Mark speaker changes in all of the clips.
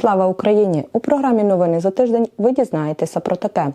Speaker 1: Слава Україні! У програмі Новини за тиждень ви дізнаєтеся про таке.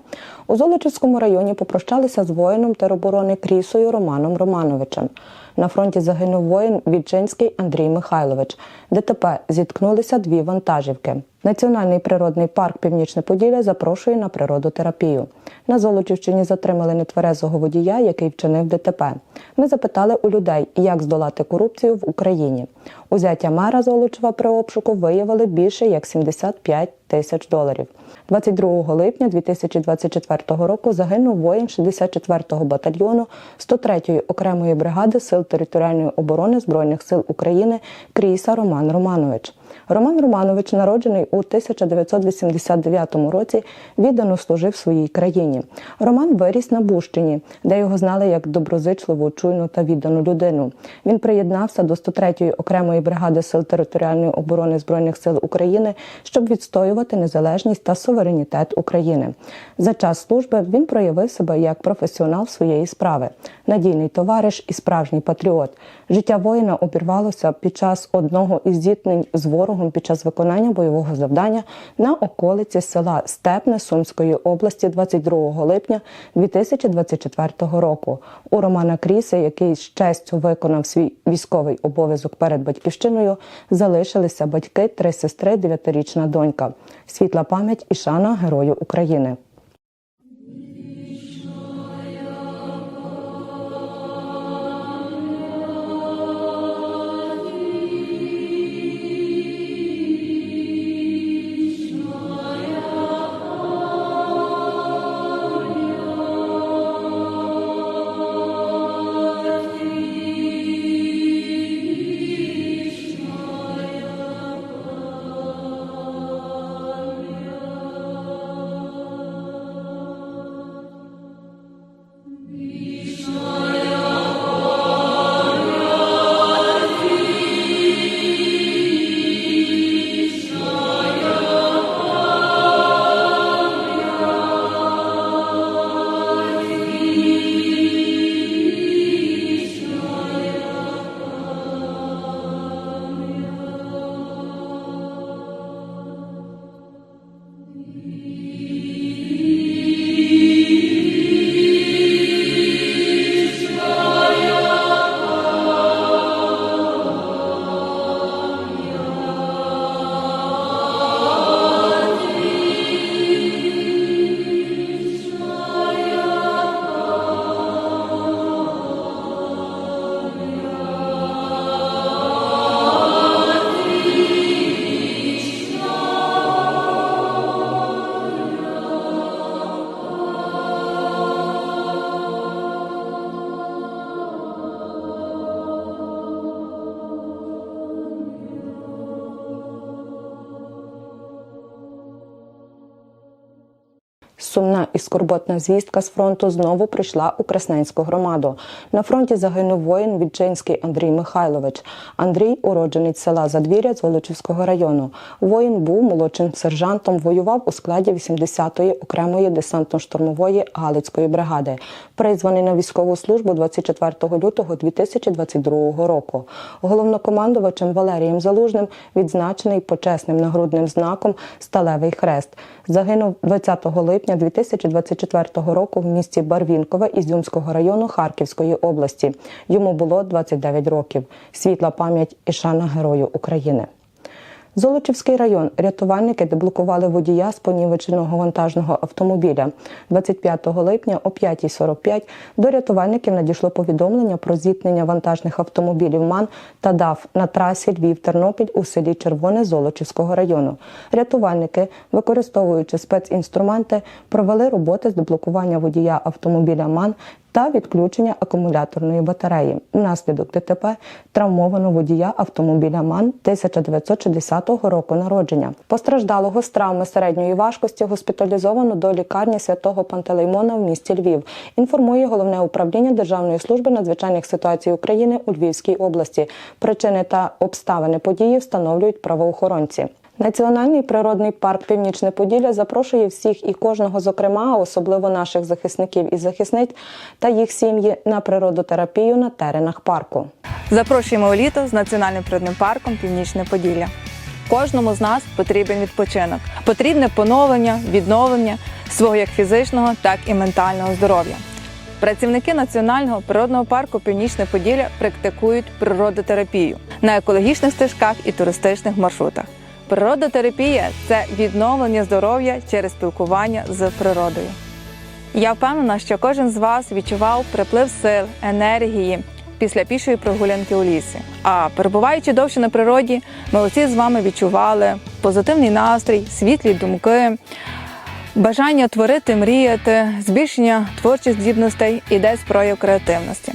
Speaker 1: У Золочівському районі попрощалися з воїном тероборони Крісою Романом Романовичем. На фронті загинув воїн Відчинський Андрій Михайлович. ДТП зіткнулися дві вантажівки. Національний природний парк Північне Поділля запрошує на природотерапію. На Золочівщині затримали нетверезого водія, який вчинив ДТП. Ми запитали у людей, як здолати корупцію в Україні. Узяття мера Золочева при обшуку виявили більше як 75 тисяч доларів. 22 липня 2024 року загинув воїн 64-го батальйону 103-ї окремої бригади Сил територіальної оборони Збройних сил України Кріса Роман Романович. Роман Романович, народжений у 1989 році, віддано служив своїй країні. Роман виріс на Бущині, де його знали як доброзичливу, чуйну та віддану людину. Він приєднався до 103-ї окремої бригади Сил територіальної оборони Збройних сил України, щоб відстоювати незалежність та суверенітет України. За час служби він проявив себе як професіонал своєї справи, надійний товариш і справжній патріот. Життя воїна обірвалося під час одного із зіткнень з ворогом під час виконання бойового завдання на околиці села Степне Сумської області 22 липня 2024 року. У Романа Кріса, який з честю виконав свій військовий обов'язок перед батьківщиною, залишилися батьки, три сестри, дев'ятирічна донька. Світла пам'ять і шана Герою України. Скорботна звістка з фронту знову прийшла у Красненську громаду. На фронті загинув воїн Відчинський Андрій Михайлович. Андрій уродженець села Задвір'я з Волочівського району. Воїн був молодшим сержантом, воював у складі 80-ї окремої десантно-штурмової Галицької бригади. Призваний на військову службу 24 лютого 2022 року. Головнокомандувачем Валерієм Залужним відзначений почесним нагрудним знаком Сталевий хрест. Загинув 20 липня 2024 року в місті Барвінкове Ізюмського району Харківської області. Йому було 29 років. Світла пам'ять і шана Герою України. Золочівський район рятувальники деблокували водія з понівеченого вантажного автомобіля. 25 липня о 5.45 до рятувальників надійшло повідомлення про зіткнення вантажних автомобілів МАН та ДАФ на трасі Львів-Тернопіль у селі Червоне Золочівського району. Рятувальники, використовуючи спецінструменти, провели роботи з деблокування водія автомобіля МАН та відключення акумуляторної батареї. Внаслідок ДТП травмовано водія автомобіля МАН 1960 року народження. Постраждалого з травми середньої важкості госпіталізовано до лікарні святого Пантелеймона в місті Львів. Інформує головне управління Державної служби надзвичайних ситуацій України у Львівській області. Причини та обставини події встановлюють правоохоронці. Національний природний парк Північне Поділля запрошує всіх і кожного, зокрема, особливо наших захисників і захисниць та їх сім'ї на природотерапію на теренах парку.
Speaker 2: Запрошуємо у літо з національним природним парком Північне Поділля. Кожному з нас потрібен відпочинок, потрібне поновлення, відновлення свого як фізичного, так і ментального здоров'я. Працівники національного природного парку Північне Поділля практикують природотерапію на екологічних стежках і туристичних маршрутах. Природотерапія це відновлення здоров'я через спілкування з природою. Я впевнена, що кожен з вас відчував приплив сил, енергії після пішої прогулянки у лісі. А перебуваючи довше на природі, ми усі з вами відчували позитивний настрій, світлі думки, бажання творити, мріяти, збільшення творчих здібностей і десь прояв креативності.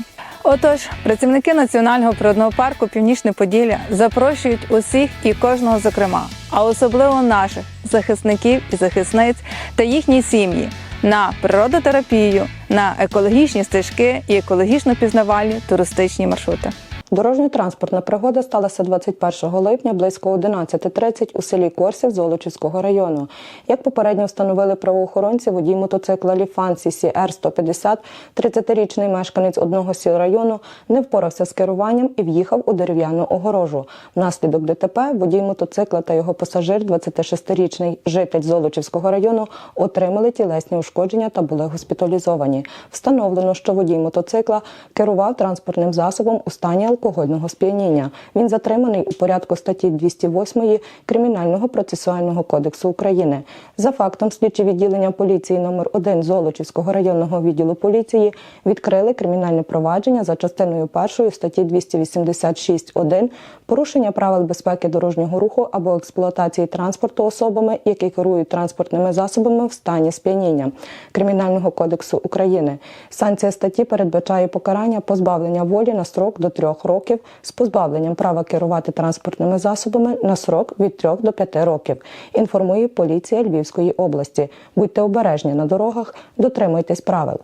Speaker 2: Отож, працівники національного природного парку Північне Поділля запрошують усіх і кожного, зокрема, а особливо наших захисників і захисниць та їхні сім'ї на природотерапію, на екологічні стежки і екологічно пізнавальні туристичні маршрути.
Speaker 1: Дорожньо-транспортна пригода сталася 21 липня близько 11.30 у селі Корсів Золочівського району. Як попередньо встановили правоохоронці, водій мотоцикла Ліфан CR 150, 30-річний мешканець одного сіл району, не впорався з керуванням і в'їхав у дерев'яну огорожу. Внаслідок ДТП водій мотоцикла та його пасажир, 26-річний житель Золочівського району, отримали тілесні ушкодження та були госпіталізовані. Встановлено, що водій мотоцикла керував транспортним засобом у стані алкогольного сп'яніння. Він затриманий у порядку статті 208 Кримінального процесуального кодексу України. За фактом слідчі відділення поліції номер 1 Золочівського районного відділу поліції відкрили кримінальне провадження за частиною першої статті 286.1 порушення правил безпеки дорожнього руху або експлуатації транспорту особами, які керують транспортними засобами в стані сп'яніння Кримінального кодексу України. Санкція статті передбачає покарання позбавлення волі на строк до трьох років з позбавленням права керувати транспортними засобами на срок від 3 до 5 років. Інформує поліція Львівської області. Будьте обережні на дорогах, дотримуйтесь правил.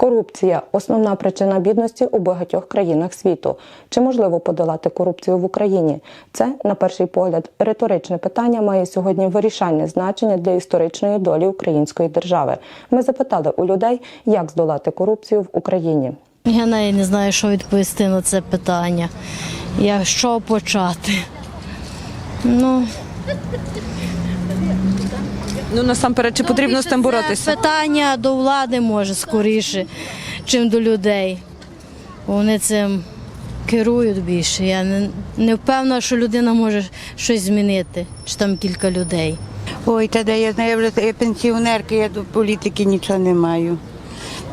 Speaker 1: Корупція основна причина бідності у багатьох країнах світу. Чи можливо подолати корупцію в Україні? Це, на перший погляд, риторичне питання має сьогодні вирішальне значення для історичної долі української держави. Ми запитали у людей, як здолати корупцію в Україні.
Speaker 3: Я навіть не знаю, що відповісти на це питання. Як що почати? Ну,
Speaker 4: Ну насамперед, чи потрібно з тим боротися?
Speaker 3: питання до влади може скоріше, чим до людей. Вони цим керують більше. Я не, не впевнена, що людина може щось змінити, чи там кілька людей.
Speaker 5: Ой, та де я знаю, я вже я пенсіонерка, я до політики нічого не маю.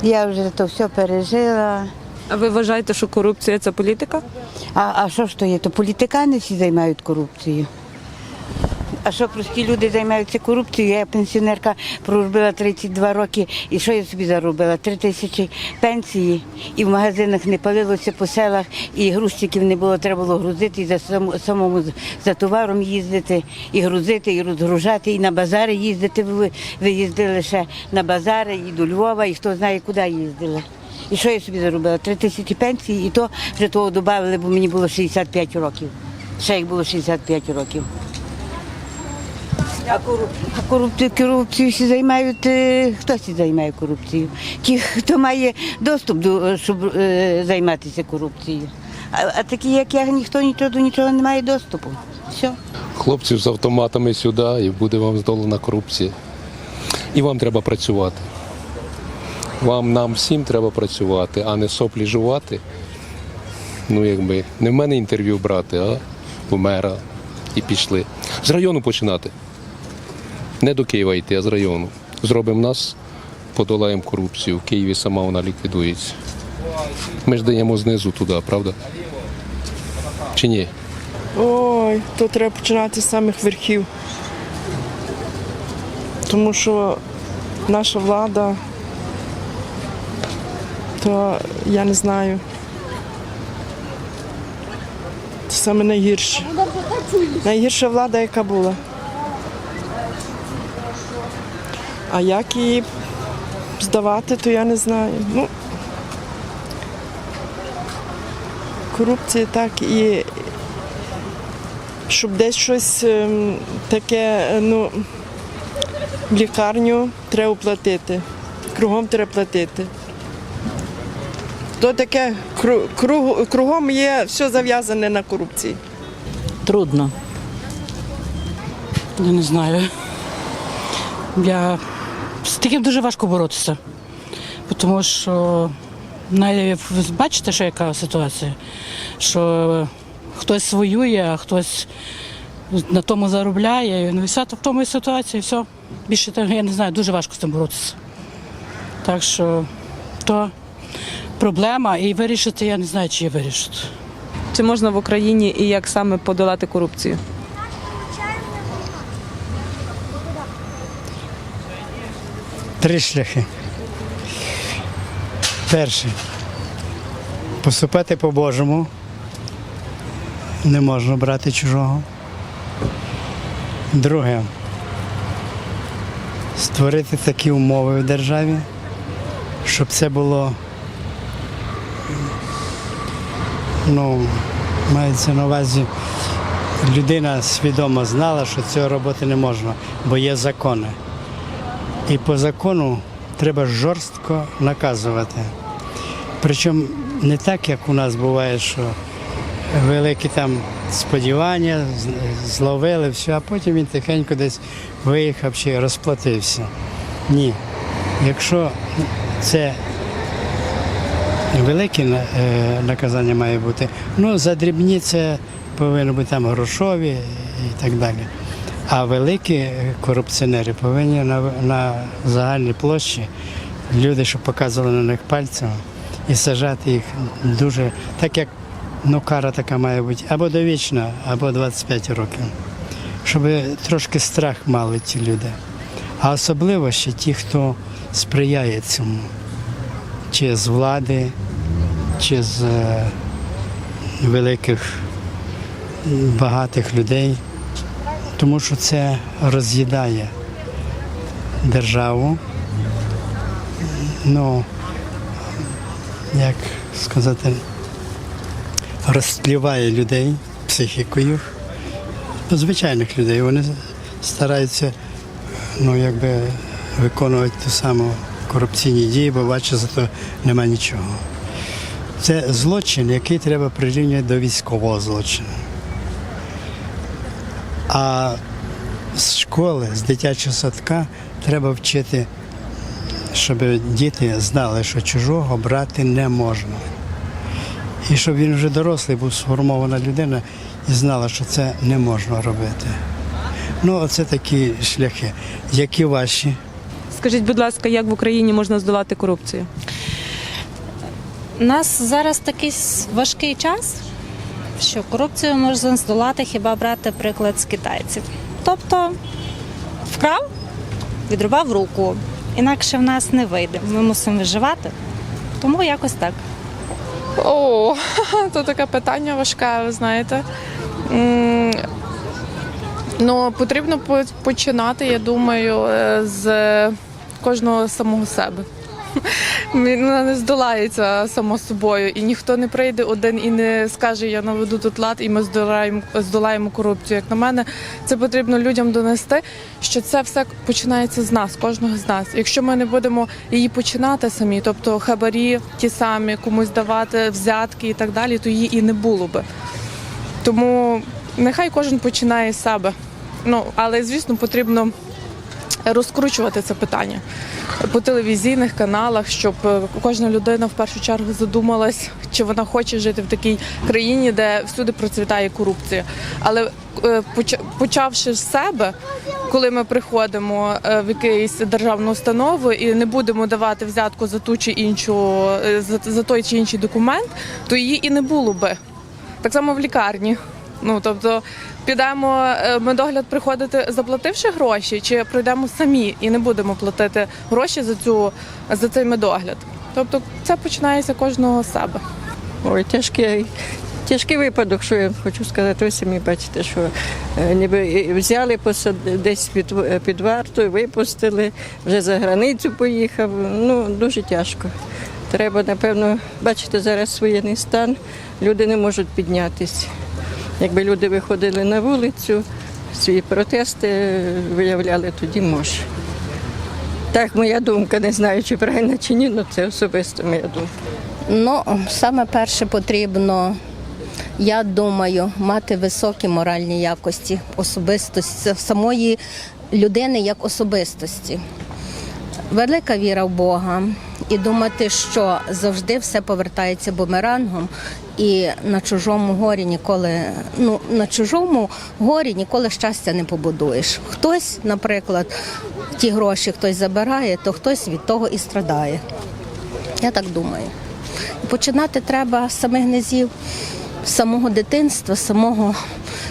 Speaker 5: Я вже то все пережила.
Speaker 4: А ви вважаєте, що корупція це політика?
Speaker 5: А, а що ж то є? То політикани всі займають корупцією. А що прості люди займаються корупцією? Я пенсіонерка проробила 32 роки. І що я собі заробила? Три тисячі пенсії, і в магазинах не палилося по селах, і грузчиків не було, треба було грузити, і за сам- самому за товаром їздити, і грузити, і розгружати, і на базари їздити. Ви, ви їздили ще на базари, і до Львова, і хто знає, куди їздили. І що я собі заробила? Три тисячі пенсії, і то вже того додали, бо мені було 65 років. Ще як було 65 років. А кору- а корупцію, корупцію всі займають, е, хто всі займає корупцією? Ті, хто має доступ до щоб е, займатися корупцією. А, а такі, як я, ніхто нічого до нічого не має доступу. Все.
Speaker 6: хлопців з автоматами сюди, і буде вам здолана корупція. І вам треба працювати. Вам нам всім треба працювати, а не соплі жувати. Ну, якби не в мене інтерв'ю брати, а у мера і пішли. З району починати. Не до Києва йти, а з району. Зробимо нас, подолаємо корупцію. В Києві сама вона ліквідується. Ми ж даємо знизу туди, правда? Чи ні?
Speaker 7: Ой, то треба починати з самих верхів. Тому що наша влада, то я не знаю. Це саме найгірше. Найгірша влада, яка була. А як її здавати, то я не знаю. Ну, корупція так і щоб десь щось ем, таке, ну, в лікарню треба платити. Кругом треба платити. То таке круг- кругом є все зав'язане на корупції.
Speaker 8: Трудно. Я не знаю. Я з таким дуже важко боротися. Тому що бачите, що яка ситуація? Що хтось воює, а хтось на тому заробляє. Ну, і все в тому і ситуації, все. Більше я не знаю, дуже важко з цим боротися. Так що то проблема, і вирішити я не знаю, чи я вирішити.
Speaker 4: Чи можна в Україні і як саме подолати корупцію?
Speaker 9: Три шляхи. Перший. Поступати по-божому. Не можна брати чужого. Друге. Створити такі умови в державі, щоб це було. Ну, мається на увазі, людина свідомо знала, що цього робити не можна, бо є закони. І по закону треба жорстко наказувати. Причому не так, як у нас буває, що великі там сподівання, зловили все, а потім він тихенько десь виїхав чи розплатився. Ні. Якщо це велике е, наказання має бути, ну за дрібні це повинно бути там грошові і так далі. А великі корупціонери повинні на, на загальній площі люди, щоб показували на них пальцем і сажати їх дуже, так як ну, кара така має бути або довічна, або 25 років. Щоб трошки страх мали ті люди. А особливо ще ті, хто сприяє цьому, чи з влади, чи з е, великих багатих людей тому що це роз'їдає державу. Ну, як сказати, розтліває людей психікою. Ну, Звичайних людей. Вони стараються ну, якби, виконувати ту саму корупційні дії, бо бачать, зато нема нічого. Це злочин, який треба прирівнювати до військового злочину. А з школи, з дитячого садка треба вчити, щоб діти знали, що чужого брати не можна. І щоб він вже дорослий був сформована людина і знала, що це не можна робити. Ну, оце такі шляхи. Які ваші?
Speaker 4: Скажіть, будь ласка, як в Україні можна здолати корупцію?
Speaker 10: У нас зараз такий важкий час, що корупцію можна здолати, хіба брати приклад з китайців. Тобто вкрав, відрубав руку. Інакше в нас не вийде. Ми мусимо виживати. Тому якось так.
Speaker 11: О, то таке питання важке, ви знаєте. Ну, потрібно починати, я думаю, е, з кожного самого себе. Вона не здолається само собою, і ніхто не прийде один і не скаже, я наведу тут лад, і ми здолаємо, здолаємо корупцію. Як на мене, це потрібно людям донести, що це все починається з нас, кожного з нас. Якщо ми не будемо її починати самі, тобто хабарі ті самі, комусь давати взятки і так далі, то її і не було би. Тому нехай кожен починає з себе. Ну, але звісно, потрібно розкручувати це питання по телевізійних каналах, щоб е, кожна людина в першу чергу задумалась, чи вона хоче жити в такій країні, де всюди процвітає корупція. Але е, почавши з себе, коли ми приходимо е, в якусь державну установу і не будемо давати взятку за ту чи іншу за той чи інший документ, то її і не було би. Так само в лікарні. Ну тобто підемо е, медогляд приходити, заплативши гроші, чи пройдемо самі і не будемо платити гроші за цю за цей медогляд. Тобто це починається кожного з себе.
Speaker 12: Ой, тяжкий, тяжкий випадок, що я хочу сказати. Ви самі бачите, що е, ніби взяли посад... десь під, під варту, випустили, вже за границю поїхав. Ну, дуже тяжко. Треба, напевно, бачите, зараз воєнний стан, люди не можуть піднятися. Якби люди виходили на вулицю, свої протести виявляли, тоді може. Так, моя думка, не знаю, чи правильно чи ні, але це особисто моя думка.
Speaker 10: Ну, саме перше потрібно
Speaker 13: я думаю, мати високі моральні якості особистості самої людини як особистості. Велика віра в Бога і думати, що завжди все повертається бумерангом, і на чужому горі ніколи ну на чужому горі ніколи щастя не побудуєш. Хтось, наприклад, ті гроші хтось забирає, то хтось від того і страдає. Я так думаю. Починати треба з самих низів, з самого дитинства, самого,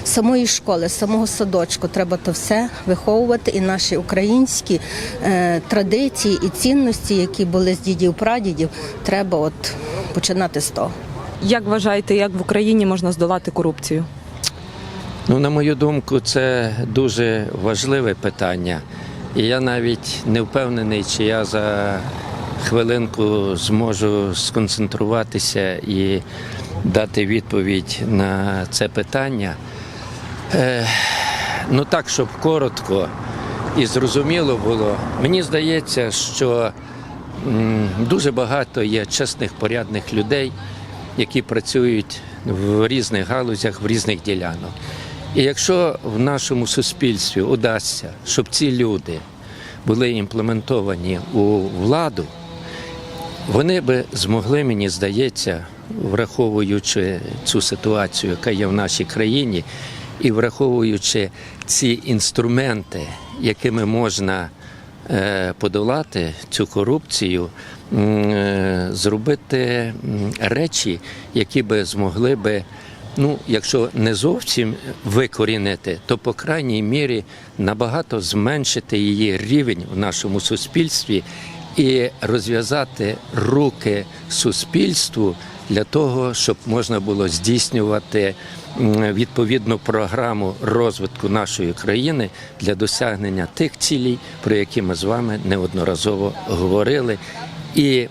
Speaker 13: самої школи, самого садочку. Треба то все виховувати і наші українські е, традиції і цінності, які були з дідів прадідів, треба от починати з того.
Speaker 4: Як вважаєте, як в Україні можна здолати корупцію?
Speaker 14: Ну, на мою думку, це дуже важливе питання. І я навіть не впевнений, чи я за хвилинку зможу сконцентруватися і дати відповідь на це питання. Е, ну так, щоб коротко і зрозуміло було, мені здається, що дуже багато є чесних, порядних людей, які працюють в різних галузях, в різних ділянок. І якщо в нашому суспільстві удасться, щоб ці люди були імплементовані у владу, вони би змогли, мені здається, враховуючи цю ситуацію, яка є в нашій країні, і враховуючи ці інструменти, якими можна е, подолати цю корупцію, е, зробити речі, які би змогли би. Ну, якщо не зовсім викорінити, то по крайній мірі набагато зменшити її рівень в нашому суспільстві і розв'язати руки суспільству для того, щоб можна було здійснювати відповідну програму розвитку нашої країни для досягнення тих цілей, про які ми з вами неодноразово говорили. І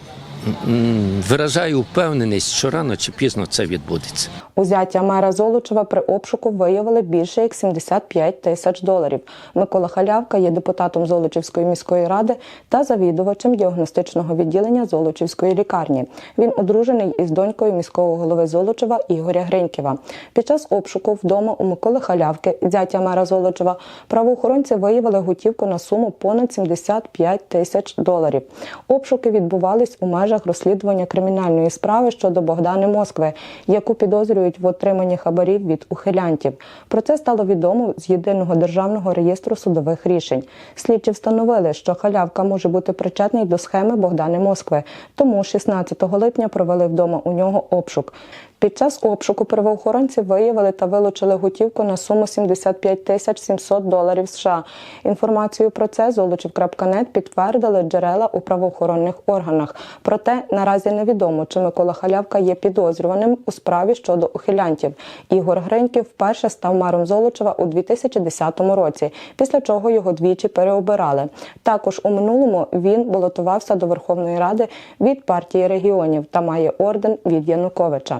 Speaker 14: виражаю впевненість, що рано чи пізно це відбудеться.
Speaker 1: Узяття мера Золочева при обшуку виявили більше як 75 тисяч доларів. Микола Халявка є депутатом Золочівської міської ради та завідувачем діагностичного відділення Золочівської лікарні. Він одружений із донькою міського голови Золочева Ігоря Гринькєва. Під час обшуку вдома у Миколи Халявки, зятя мера Золочева, правоохоронці виявили готівку на суму понад 75 тисяч доларів. Обшуки відбувались у межах розслідування кримінальної справи щодо Богдани Москви, яку підозрюють в отриманні хабарів від ухилянтів. Про це стало відомо з єдиного державного реєстру судових рішень. Слідчі встановили, що халявка може бути причетний до схеми Богдани Москви. Тому 16 липня провели вдома у нього обшук. Під час обшуку правоохоронці виявили та вилучили готівку на суму 75 тисяч 700 доларів США. Інформацію про це Золочів.нет підтвердили джерела у правоохоронних органах. Проте наразі невідомо, чи Микола Халявка є підозрюваним у справі щодо ухилянтів. Ігор Гриньків вперше став мером Золочева у 2010 році, після чого його двічі переобирали. Також у минулому він балотувався до Верховної Ради від партії регіонів та має орден від Януковича.